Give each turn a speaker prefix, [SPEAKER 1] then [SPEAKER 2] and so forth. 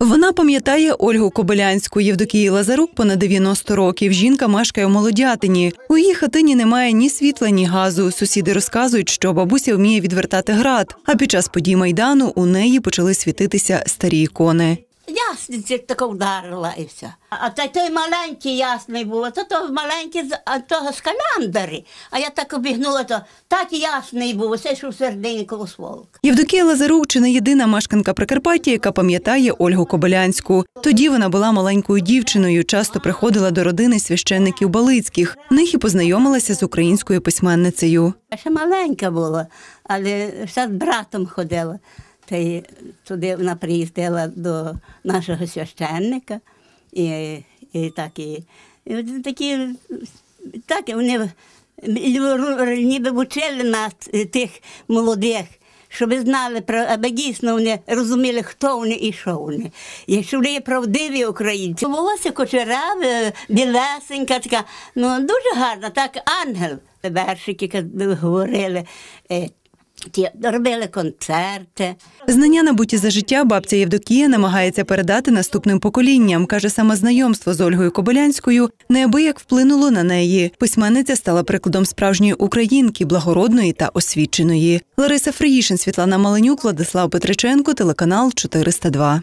[SPEAKER 1] Вона пам'ятає Ольгу Кобилянську. Євдокії Лазарук понад 90 років. Жінка мешкає у Молодятині. У її хатині немає ні світла, ні газу. Сусіди розказують, що бабуся вміє відвертати град. А під час подій майдану у неї почали світитися старі ікони.
[SPEAKER 2] Ясниці тако вдарила і все. А той, той маленький ясний був, а то, то маленький з а того з каляндари. А я так обігнула, то так ясний був, оце що в середині коло сволок.
[SPEAKER 1] Євдокія Лазарук чи не єдина мешканка Прикарпаття, яка пам'ятає Ольгу Кобилянську. Тоді вона була маленькою дівчиною, часто приходила до родини священників Балицьких. В них і познайомилася з українською письменницею.
[SPEAKER 2] Я ще маленька була, але все з братом ходила. Та й туди вона приїздила до нашого священника. І, і так, і, і такі, так, вони ніби вчили нас, тих молодих, щоб знали, про- аби дійсно вони розуміли, хто вони і що вони. Якщо вони є правдиві українці. Волосся кучеряве, білесенька, така, ну дуже гарна, так, ангел. Вершики говорили, е, ті, робили концерти.
[SPEAKER 1] Знання набуті за життя бабця Євдокія намагається передати наступним поколінням. каже, саме знайомство з Ольгою Кобилянською неабияк вплинуло на неї. Письменниця стала прикладом справжньої українки, благородної та освіченої. Лариса Фриїшин, Світлана Маленюк, Владислав Петриченко, телеканал 402.